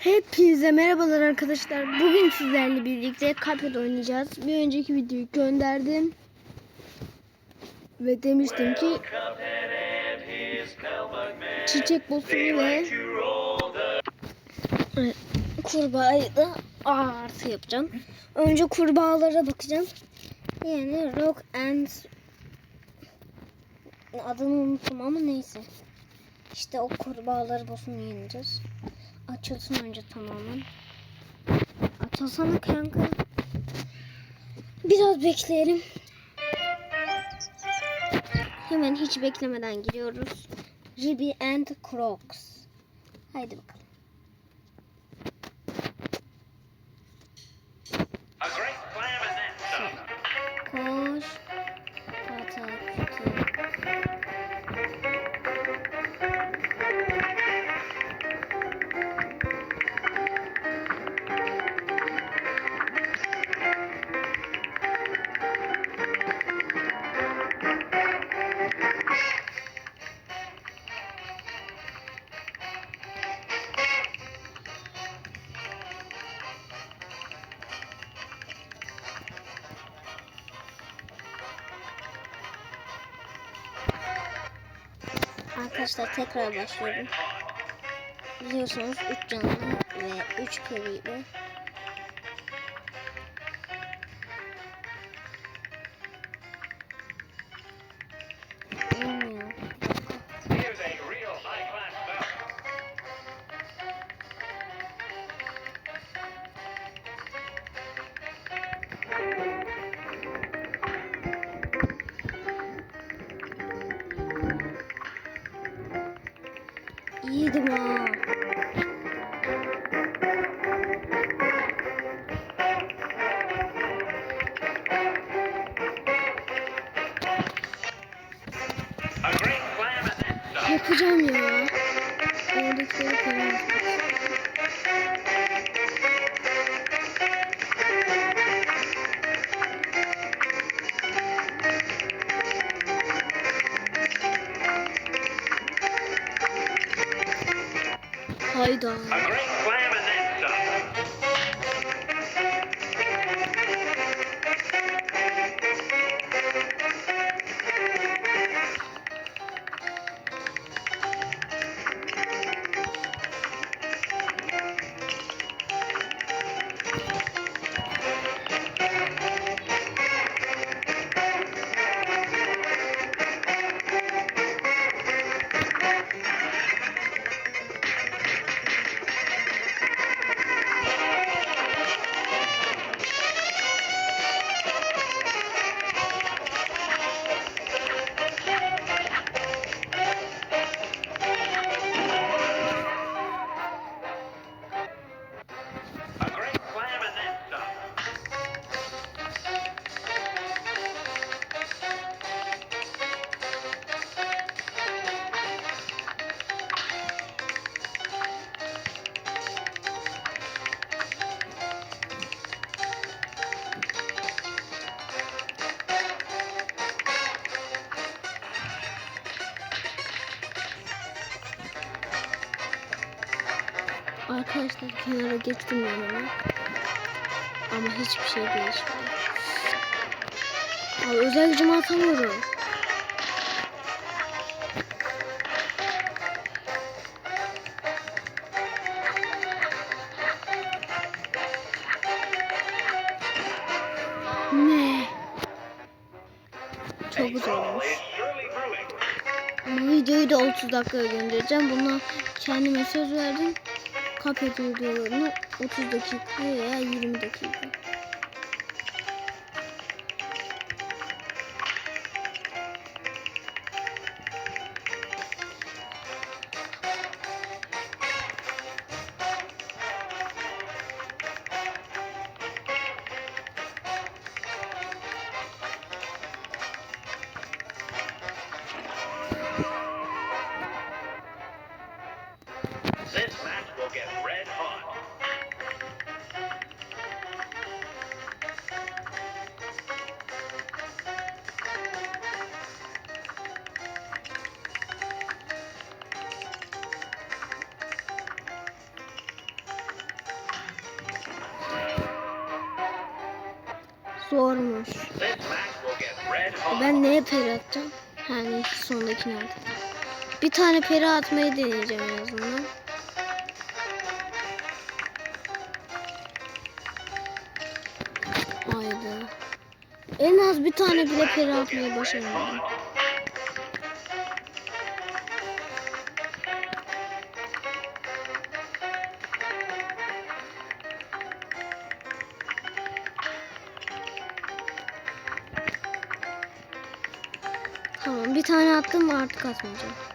Hepinize merhabalar arkadaşlar. Bugün sizlerle birlikte Cuphead oynayacağız. Bir önceki videoyu gönderdim. Ve demiştim ki çiçek bosunu ve kurbağayı da artı yapacağım. Önce kurbağalara bakacağım. Yani Rock and adını unuttum ama neyse. İşte o kurbağaları boss'unu yeneceğiz. Açılsın önce tamamen. Açılsana kanka. Biraz bekleyelim. Hemen hiç beklemeden giriyoruz. Ruby and Crocs. Haydi bakalım. A great clam and then some. Arkadaşlar tekrar başlıyorum. Biliyorsunuz 3 canlı ve 3 periyle. Arkadaşlar kenara geçtim yanına. Ama hiçbir şey değişmedi. Abi özel gücümü atamıyorum. Ne? Çok güzel olmuş. Bu videoyu da 30 dakikaya göndereceğim. Buna kendime söz verdim. Kapet videolarını 30 dakika veya 20 dakika. Zormuş. Ben neye peri atacağım? Yani sondaki nerede? Bir tane peri atmayı deneyeceğim en azından. Haydi. En az bir tane bile peri atmayı başaramadım. Attım mı artık atmayacağım. Hay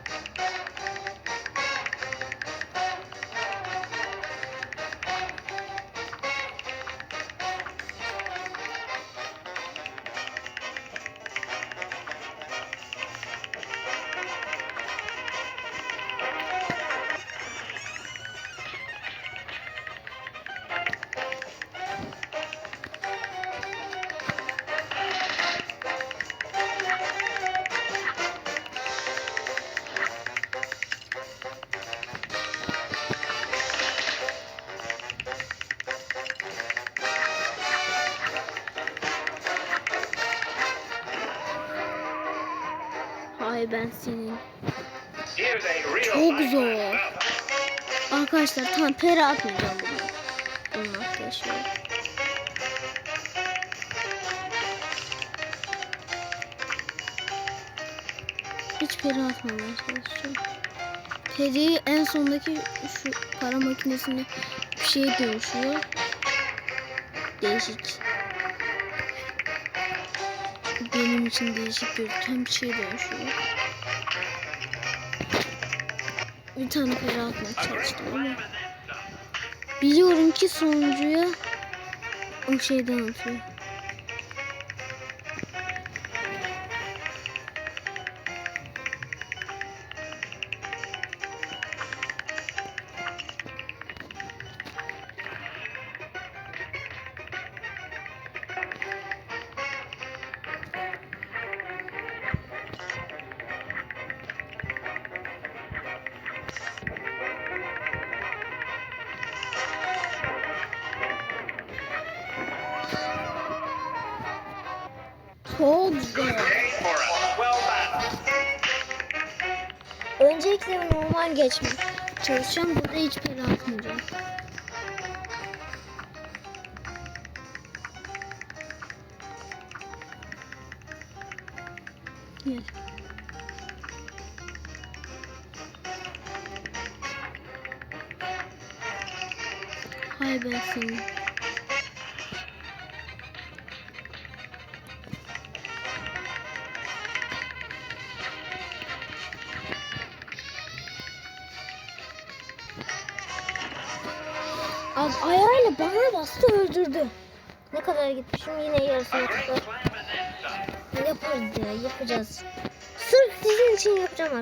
ben senin. Çok zor. Arkadaşlar tam peri atmayacağım bunu. Bunun arkadaşlar. Hiç peri atmamaya çalışacağım. Periyi en sondaki şu para makinesinde bir şeye dönüşüyor. Değişik. Benim için değişik gözüken bir şeye dönüşüyor. Bir tane peri atmaya çalıştım ama biliyorum ki sonuncuya o şeyden atıyor. Çok battle. Öncelikle normal geçmek çalışacağım. Burada hiç peri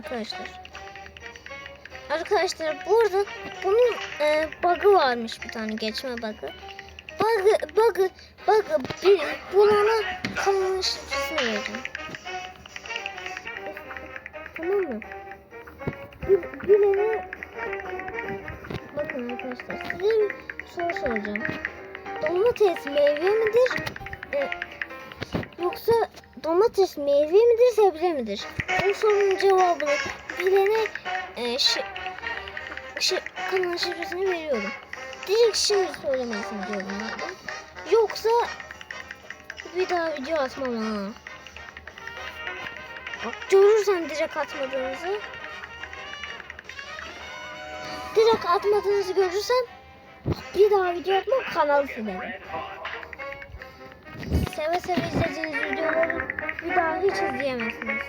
arkadaşlar. Arkadaşlar bu arada bunun e, bug'ı varmış bir tane geçme bug'ı. Bug'ı bug'ı bug'ı bir bulana şifresini vereceğim. Tamam mı? Bir, bilene bakın arkadaşlar size bir soru soracağım. Domates meyve midir? E, Yoksa domates meyve midir, sebze midir? Bu sorunun cevabını bilene e, şi, şi, kanalın şifresini veriyorum. Direkt şimdi söylemesini diyorum abi. Yoksa bir daha video atmam ha. Bak görürsem direkt atmadığınızı. Direkt atmadığınızı görürsem bir daha video atmam kanalı silerim. Seve seve izlediğiniz videoları bir daha hiç izleyemezsiniz.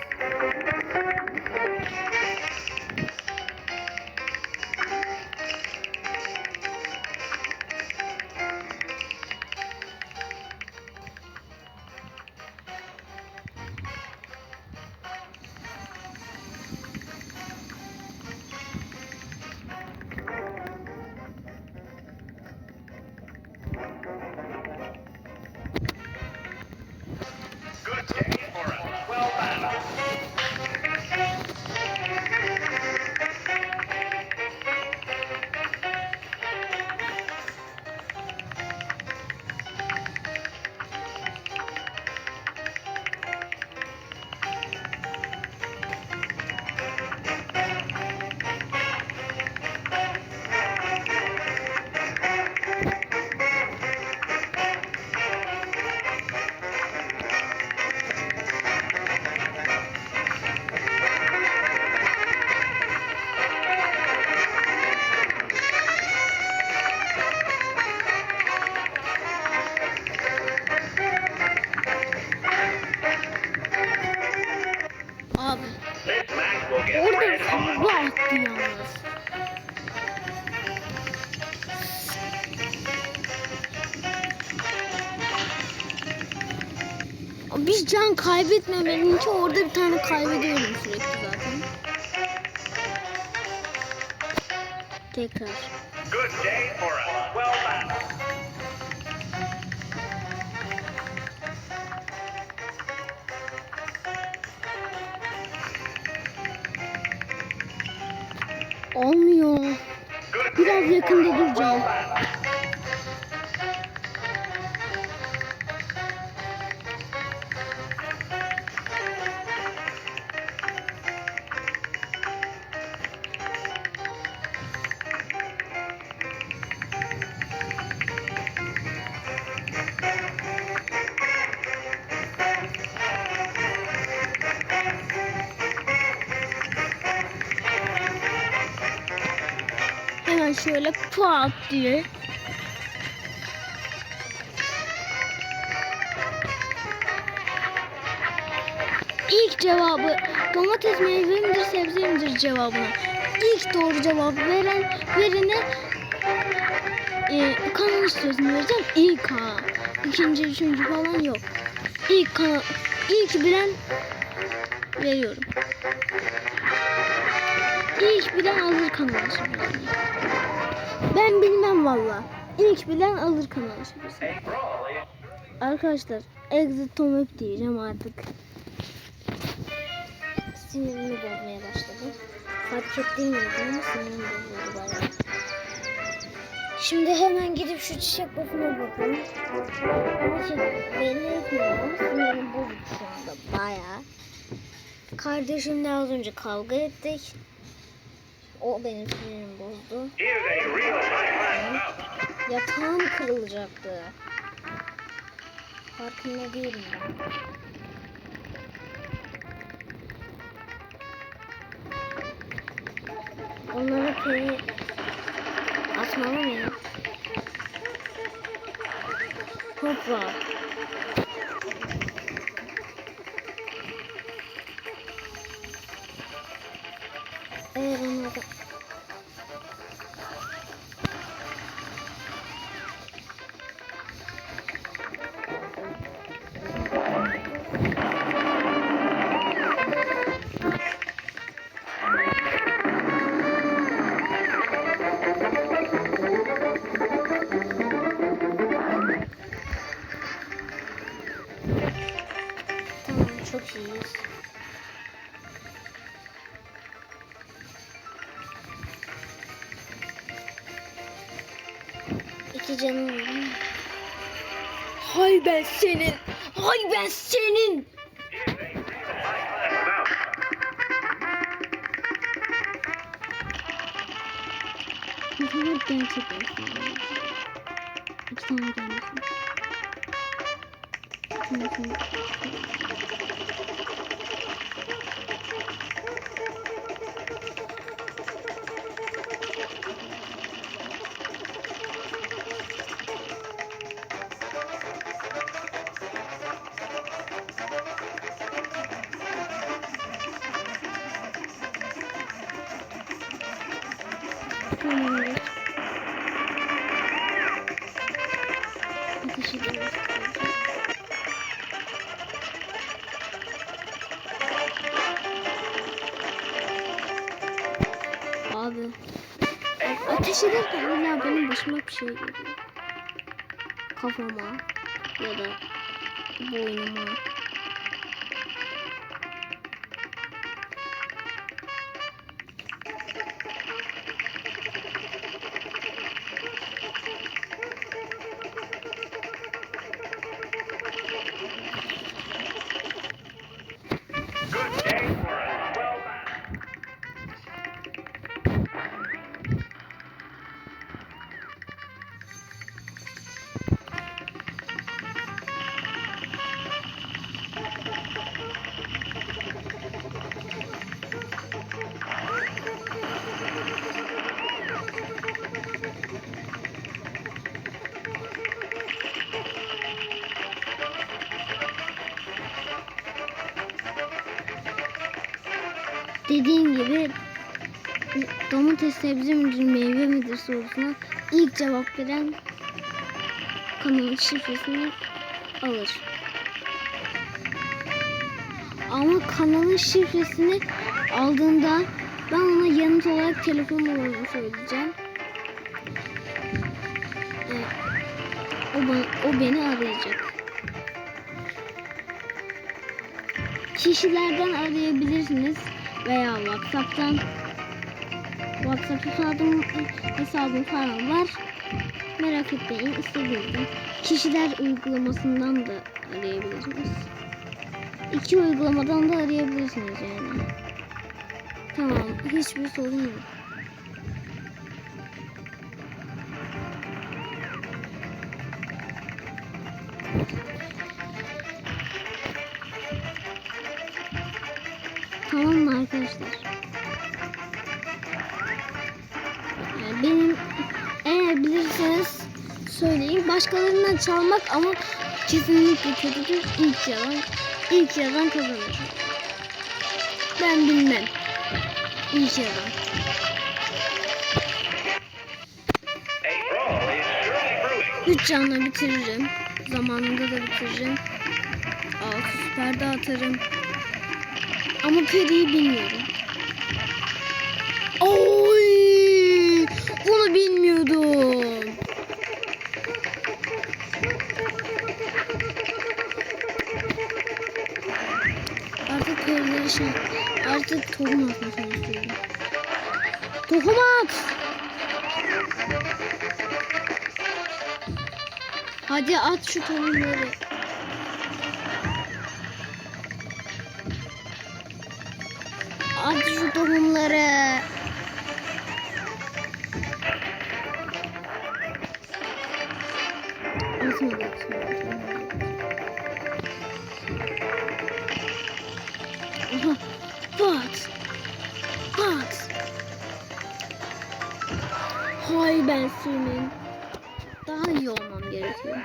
Kaybetmemenin için orada bir tane kaybediyorum sürekli zaten. Tekrar. Good day for us. Well balanced. Olmuyor. Biraz yakında duracağım. Pat diye. İlk cevabı domates meyve midir sebze midir cevabına. İlk doğru cevabı veren verene e, kanal sözünü vereceğim. İlk ha. İkinci, üçüncü falan yok. İlk kanal, ilk bilen veriyorum. İlk bilen alır kanal şifresini. Ben bilmem valla. İlk bilen alır kanal şifresini. Hey, roll. Arkadaşlar exit tom up diyeceğim artık. Sinirimi bozmaya başladı. Fark ama sinirimi bozuyordu bayağı. Şimdi hemen gidip şu çiçek bakıma bakalım. Ama şey belli etmiyor ama sinirim bozuk şu anda bayağı. Kardeşimle az önce kavga ettik. O benim sinirimi bozdu. Yatağım kırılacaktı. Farkında değilim ben. Onlara peri atmalı mıyım? Hoppa. İyiyiz. İki canım var. Hay ben senin. Hay ben senin. Here's a real Abi. Ateş ederken illa benim başıma bir şey geliyor. Kafama ya da boynuma. Dediğim gibi domates sebze midir meyve midir sorusuna ilk cevap veren kanalın şifresini alır. Ama kanalın şifresini aldığında ben ona yanıt olarak telefon numaramı söyleyeceğim. Ee, o, o beni arayacak. Kişilerden arayabilirsiniz veya WhatsApp'tan WhatsApp hesabım, hesabım falan var. Merak etmeyin istediğinizde. Kişiler uygulamasından da arayabilirsiniz. İki uygulamadan da arayabilirsiniz yani. Tamam hiçbir sorun yok. Başkalarından çalmak ama kesinlikle kötüdür. İlk yalan, ilk yalan kazanır. Ben bilmem. İlk yalan. Üç canla bitiririm. Zamanında da bitiririm. Altı süper de atarım. Ama Peri'yi bilmiyorum. Oy! Bunu bilmiyordum. Tohum atmasını istiyorum. Tohum at! Hadi at şu tohumları. At şu tohumları. Atmadı, ben senin. Daha iyi olmam gerekiyor.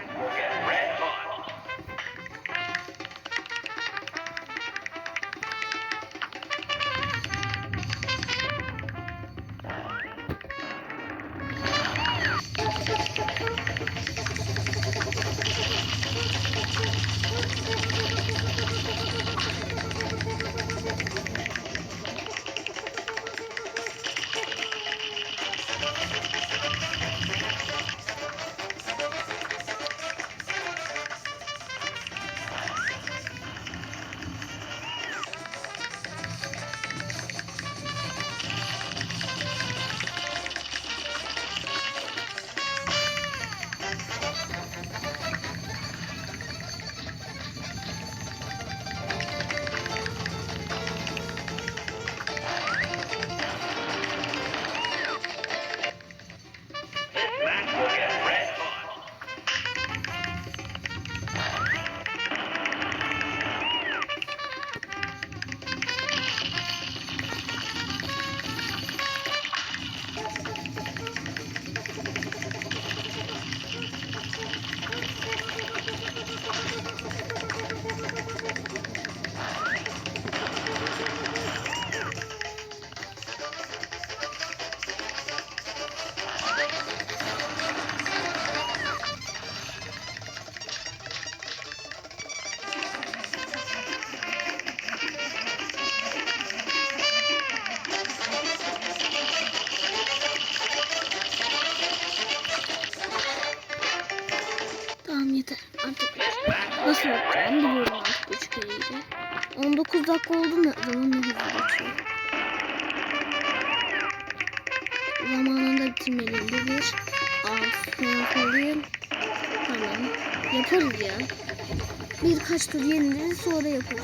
Birkaç tur yenileriz sonra yaparız.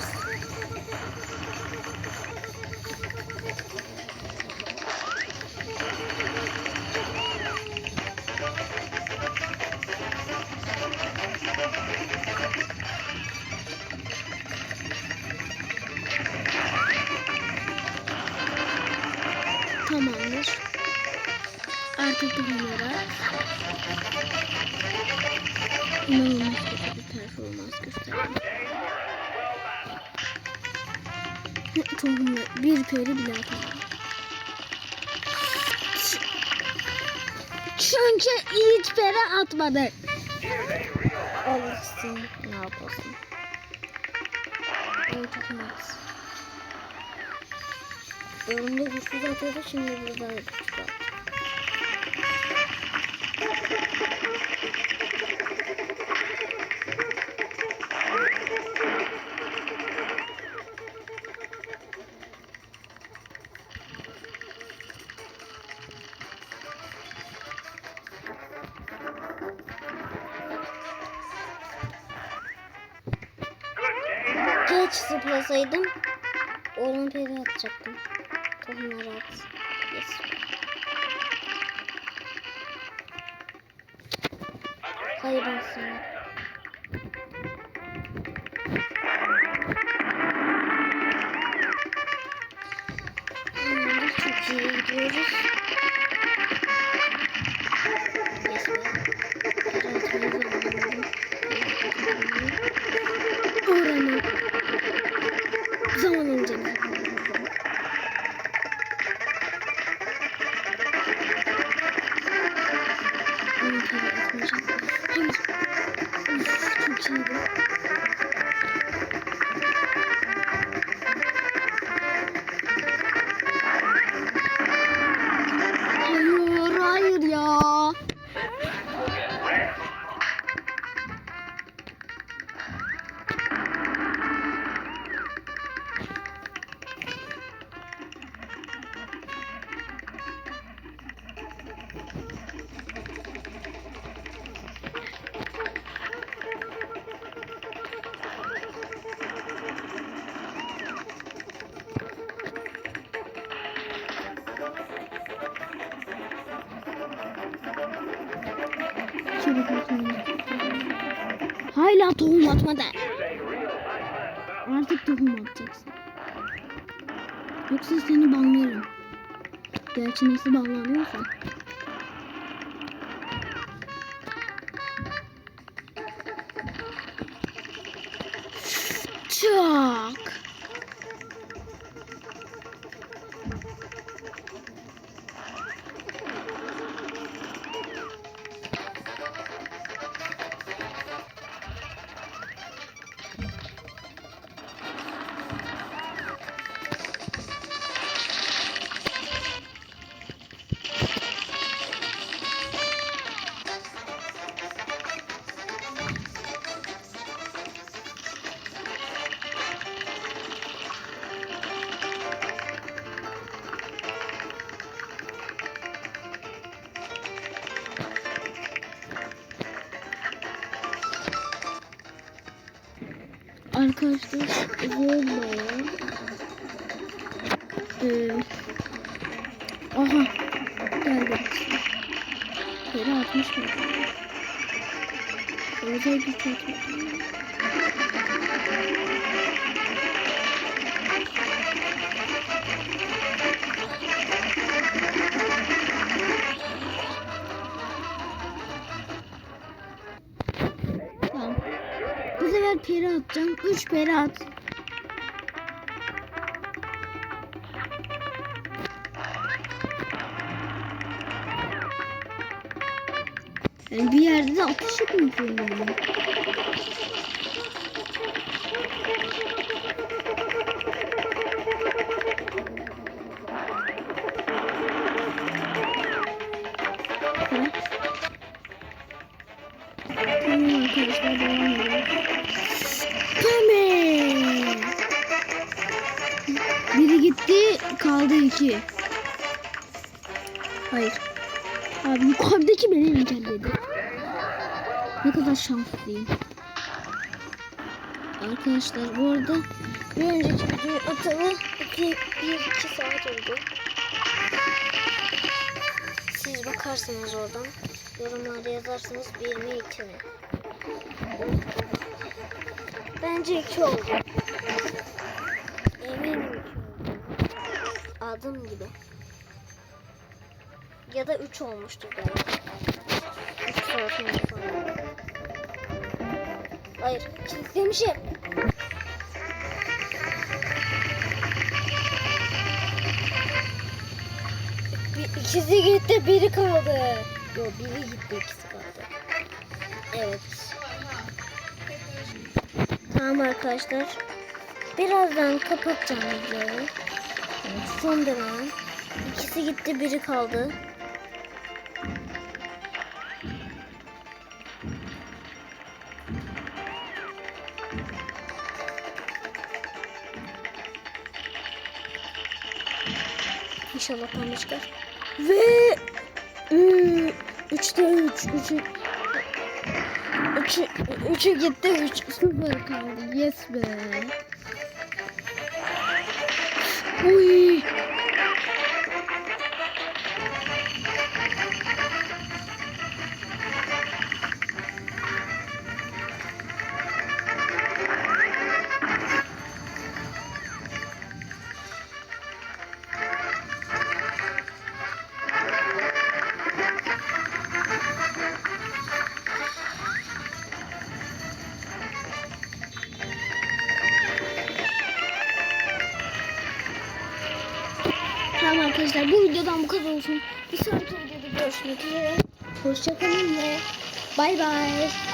Tamamdır. Artık bunlara inanılmaz kötü bir performans gösterdim. Tohumla bir peri bile atamadım. Çünkü hiç peri atmadı. Alırsın. Ne yapasın? Evet tutmaz. Önümde güçsüz atıyordu şimdi burada zıplasaydım olimpiyada atacaktım. Tohumları at. Yes. Hemen de Onu kere atmayacağım. Hayır. Uf, çok iyiydi. Artık tohum atacaksın. Yoksa seni banlarım. Gerçi nasıl banlanıyorsa. Çok. Arkadaşlar zor bayağı. Ee, aha geldi. Geri atmış mı? Özel güç atmış. Peri atacağım. 3 peri at. Yani bir yerde de atış yapmak zorundayım. Evet. Tamam arkadaşlar devam edelim. Gitti kaldı iki. Hayır. Abi yukarıdaki beni engelledi. Ne kadar şanslıyım. Arkadaşlar bu arada bir önceki videoyu atalı 1-2 saat oldu. Siz bakarsınız oradan. Yorumlarda yazarsınız bir mi iki mi? Bence iki oldu. Eminim iki oldu. Adım gibi. Ya da üç olmuştur belki. Üç saat sonra. Hayır, kilitlemişim. Bir, ikisi gitti, biri kaldı. Yok, biri gitti, ikisi kaldı. Evet. Tamam arkadaşlar. Birazdan kapatacağım videoyu. Son dönem. İkisi gitti biri kaldı. İnşallah pembe çıkar. Ve ıı, üçte üç. Üçü, üçü, üçü gitti. Üç sıfır kaldı. Yes be. Uy. Bir sonraki